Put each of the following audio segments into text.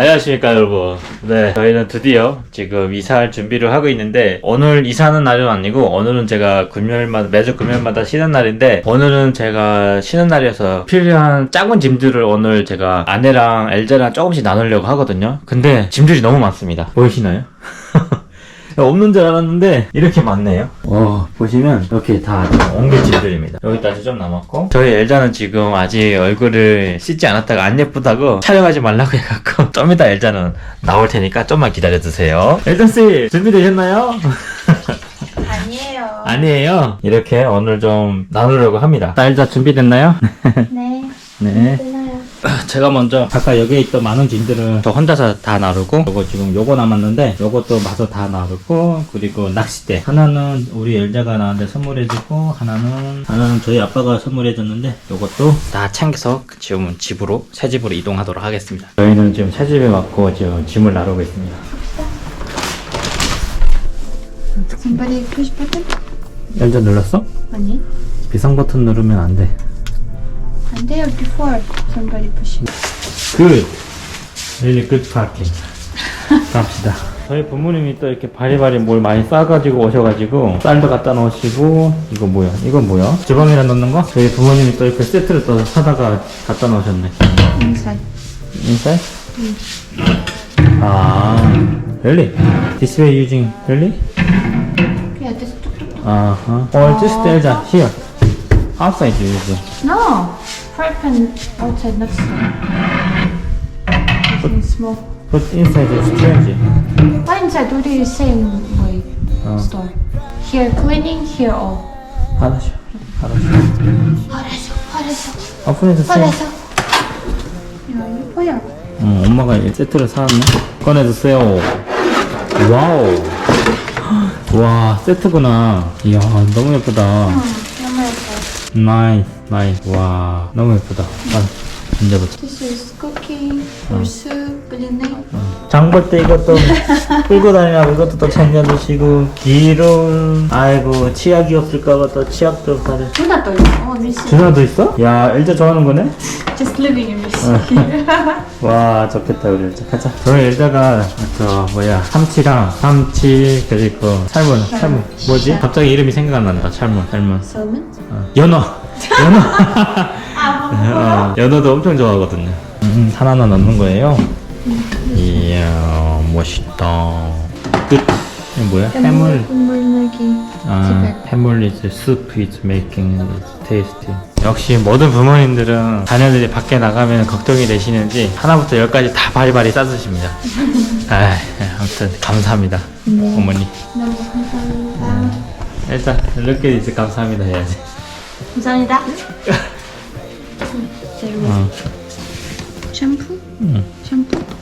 안녕하십니까 여러분. 네 저희는 드디어 지금 이사할 준비를 하고 있는데 오늘 이사하는 날은 아니고 오늘은 제가 금요일마다 매주 금요일마다 쉬는 날인데 오늘은 제가 쉬는 날이어서 필요한 작은 짐들을 오늘 제가 아내랑 엘자랑 조금씩 나누려고 하거든요. 근데 짐들이 너무 많습니다. 보이시나요? 없는 줄 알았는데 이렇게 많네요. 와 보시면 이렇게 다 옮길 짐들입니다. 여기까지 좀 남았고 저희 엘자는 지금 아직 얼굴을 씻지 않았다가 안 예쁘다고 촬영하지 말라고 해갖고 좀 이따 엘자는 나올 테니까 좀만 기다려주세요. 엘자 씨 준비되셨나요? 아니에요. 아니에요. 이렇게 오늘 좀 나누려고 합니다. 엘자 준비됐나요? 네. 네. 끝나요. 제가 먼저 아까 여기에 있던 많은 짐들은 저 혼자서 다 나르고 요거 지금 요거 남았는데 요것도 마저 다 나르고 그리고 낚싯대 하나는 우리 엘자가 나한테 선물해주고 하나는 하나는 저희 아빠가 선물해줬는데 요것도 다 챙겨서 지금 집으로 새 집으로 이동하도록 하겠습니다 저희는 지금 새 집에 왔고 지금 짐을 나르고 있습니다 Somebody push button? 엘자 눌렀어? 아니. 비상 버튼 누르면 안돼 And there before somebody pushing. Good. Really good parking. 갑시다. 저희 부모님이 또 이렇게 바리바리 뭘 많이 싸가지고 오셔가지고 쌀도 갖다 놓으시고 이거 뭐야? 이건 뭐야? 주방에다 넣는 거? 저희 부모님이 또 이렇게 세트를 또 사다가 갖다 놓으셨네. Inside. Inside? 아, really? This way using really? Yeah, this tuk tuk tuk. Uh-huh. Or just Elja here. Outside you use. No. Fry pan outside next to it. small. But inside is strange. Why inside? Do the same way 어. store. Here cleaning, here all. 하나씩. 하나씩. 화려서, 화려서, 오픈해서 세. 화려서. 야, 이거야. 어, 엄마가 이 세트를 사왔네. 꺼내주세요. 와우. 와, 세트구나. 이야, 너무 예쁘다. 예뻐. 나이스, 나이스. 와, 너무 예쁘다. 아, 앉아보자. This is cooking for soup, billionaire. 장볼 때 이것도 끌고 다니라고 이것도 또 챙겨주시고, 기름. 아이고, 치약이 없을까봐 또 치약도 가져. 누나 또 있어. 어, 미스. 준아도 있어? 야, 엘자 좋아하는 거네? Just living in miss. 와 좋겠다 우리 엘자 가자 저희 엘자가 저 뭐야 참치랑 참치 그리고 살문 살문 뭐지? 갑자기 이름이 생각 안 난다 살문 살문 Salmon. 어. 연어 연어 어, 연어도 엄청 좋아하거든요 음, 하나하나 넣는 거예요 이야 멋있다 끝 이거 뭐야? 해물 내기. 아, 해물 is soup is making tasty. 역시 모든 부모님들은 자녀들이 밖에 나가면 걱정이 되시는지 하나부터 열까지 다 바리바리 싸주십니다. 아, 아무튼 감사합니다, 어머니. 너무 감사합니다. 일단 이렇게 이제 감사합니다 해야지. 감사합니다. 재료. 어, 샴푸? 응. 샴푸?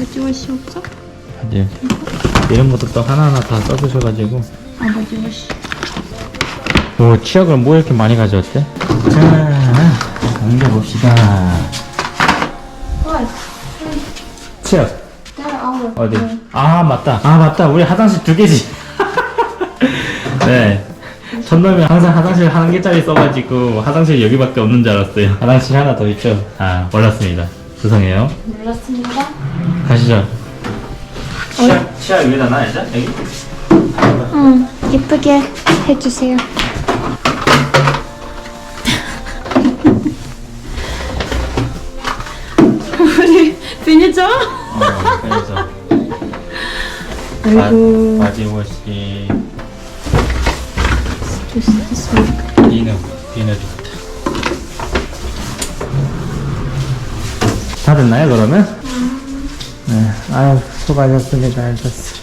바지워시 없어? 이제 이런 것도 또 하나하나 다 써주셔가지고. 아 바지워시. 오, 치약을 뭐 이렇게 많이 가져왔대? 자. What? 치약. There our. 어디? 아 맞다. 아 맞다. 우리 화장실 두 개지. 네. 전남이 항상 화장실 한 개짜리 써가지고 화장실 여기밖에 없는 줄 알았어요. 화장실 하나 더 있죠? 아 몰랐습니다. 죄송해요. 몰랐습니다. 가시죠. 치약 치약 위에다 놔야죠? 여기. 응, 예쁘게 해주세요. 우리 비니죠? 어, 그래서 아이고. 바, this week. 비누 비누 비트. 다 됐나요 그러면? 네. 아유 수고하셨습니다. 알겠어.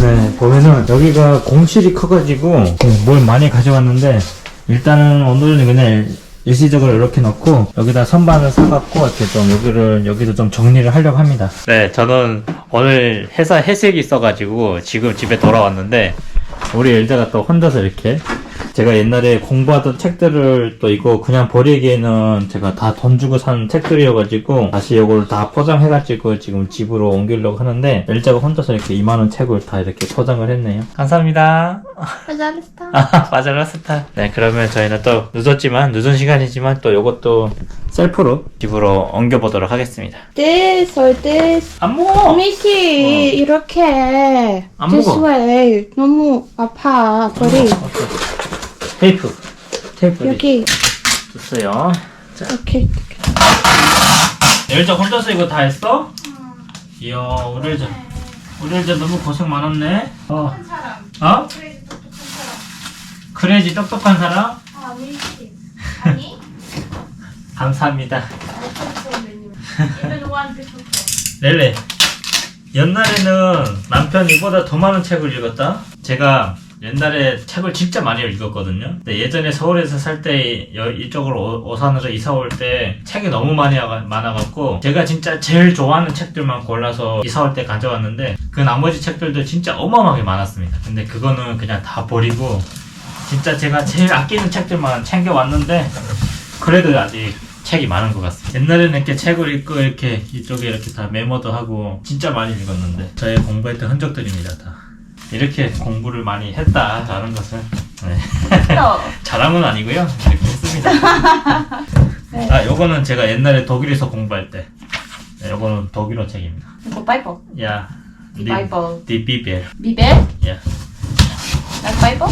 네, 보면은 여기가 공실이 커가지고 네, 뭘 많이 가져왔는데 일단은 오늘은 그냥 일시적으로 이렇게 넣고 여기다 선반을 사갖고 이렇게 좀 여기를 여기도 좀 정리를 하려고 합니다. 네, 저는 오늘 회사 회식이 있어가지고 지금 집에 돌아왔는데 우리 엘자가 또 혼자서 이렇게 제가 옛날에 공부하던 책들을 또 이거 그냥 버리기에는 제가 다 돈 주고 산 책들이어가지고 다시 이걸 다 포장해가지고 지금 집으로 옮기려고 하는데 엘자가 혼자서 이렇게 2만원 책을 다 이렇게 포장을 했네요. 감사합니다. 바잘라스타. 아, 바잘라스타. 네, 그러면 저희는 또 늦었지만, 늦은 시간이지만 또 이것도 셀프로 집으로 옮겨보도록 하겠습니다. This or this. 안 먹어! 미씨 어. 이렇게 안 먹어. this way 너무 아파 머리. 어, 어, 어. 테이프. 테이프 여기 줬어요. 이렇게 열자 혼자서 이거 다 했어? 이야, 우리 열자. 우리 열자 너무 고생 많았네. 어. 어? 크레이지 똑똑한 사람? 아 미시 아니 감사합니다. even one people 렐레 옛날에는 남편이 보다 더 많은 책을 읽었다 제가 옛날에 책을 진짜 많이 읽었거든요 근데 예전에 서울에서 살 때 이쪽으로 오- 오산으로 이사 올 때 책이 너무 많이 많아갖고 제가 진짜 제일 좋아하는 책들만 골라서 이사 올 때 가져왔는데 그 나머지 책들도 진짜 어마어마하게 많았습니다 근데 그거는 그냥 다 버리고 진짜 제가 제일 아끼는 책들만 챙겨왔는데 그래도 아직 책이 많은 것 같습니다. 옛날에는 이렇게 책을 읽고 이렇게 이쪽에 이렇게 다 메모도 하고 진짜 많이 읽었는데 저의 공부했던 흔적들입니다. 다 이렇게 공부를 많이 했다라는 것을 네. 자랑은 아니고요. 이렇게 했습니다. 아, 요거는 제가 옛날에 독일에서 공부할 때. 네, 요거는 독일어 책입니다. 이거 바이블 야, 바이블 디 비벨. 비벨 야, 나 바이블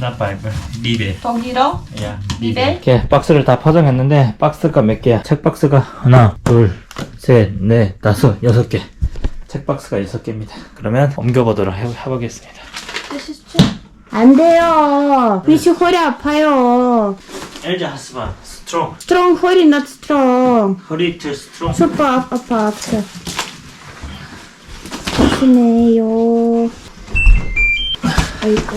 나 바이블. 비벨. 독일어 야, 비벨? 이렇게 박스를 다 포장했는데 박스가 몇 개야? 책 박스가 하나, 둘, 셋, 넷, 다섯, 여섯 개. 책 박스가 여섯 개입니다. 그러면 옮겨보도록 해, 해보겠습니다. 안 돼요 미시 허리 아파요 엘자 하스바 스트롱 strong 허리 not strong 허리 트 스트롱 super 아파 아파 아파 아프네요 아이고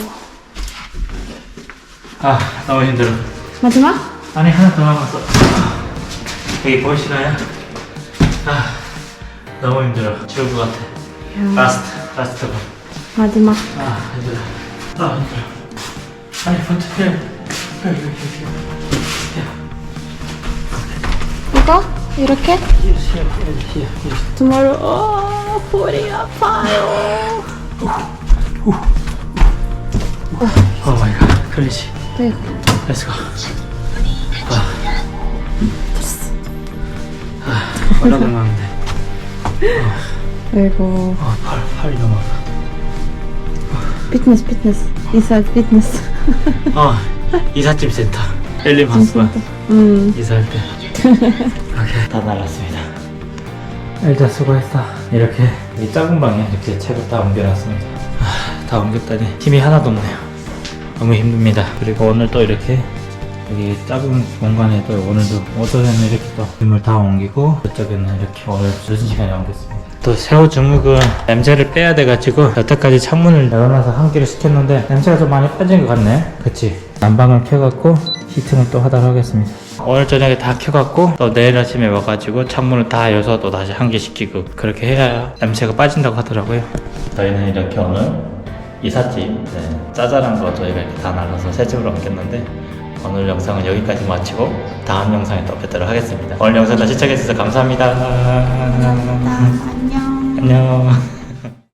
아 너무 힘들어. 마지막? 아니 하나 더 남았어. 여기 보이시나요? 아 너무 힘들어. 죽을 것 같아. 라스트 라스트 번. 마지막 아 힘들어. 아 힘들어. 아니 버텨. 이거? 이렇게? Here, here, tomorrow 어 아파요 오 마이 갓. 클리시. 네. Let's go. 아, 올라가면 돼. 아이고 아, 팔, 팔이 너무 아파. 피트니스 피트니스 인사이드 피트니스 어, 이삿짐 센터. 엘림 하스바. 음 이사할 때. 오케이, 다 날랐습니다. 일단 수고했어. 이렇게 이 작은 방에 이렇게 책을 다 옮겨놨습니다. 아, 다 옮겼더니 힘이 하나도 없네요. 너무 힘듭니다. 그리고 오늘 또 이렇게 여기 작은 공간에 또 오늘도 오전에는 이렇게 또 짐을 다 옮기고 그쪽에는 이렇게 오늘 늦은 시간에 옮겼습니다. 또 새우 중국은 냄새를 빼야 돼가지고 여태까지 창문을 열어놔서 환기를 시켰는데 냄새가 좀 많이 빠진 것 같네. 그치? 난방을 켜갖고 히팅을 또 하도록 하겠습니다. 오늘 저녁에 다 켜갖고 또 내일 아침에 와가지고 창문을 다 열어서 또 다시 환기시키고 그렇게 해야 냄새가 빠진다고 하더라고요. 저희는 이렇게 오늘 이삿짐 네, 짜잘한 거 저희가 이렇게 다 나눠서 새 집으로 옮겼는데 오늘 영상은 여기까지 마치고 다음 영상에 또 뵙도록 하겠습니다. 오늘 영상 다 시청해주셔서 감사합니다. 안녕 안녕.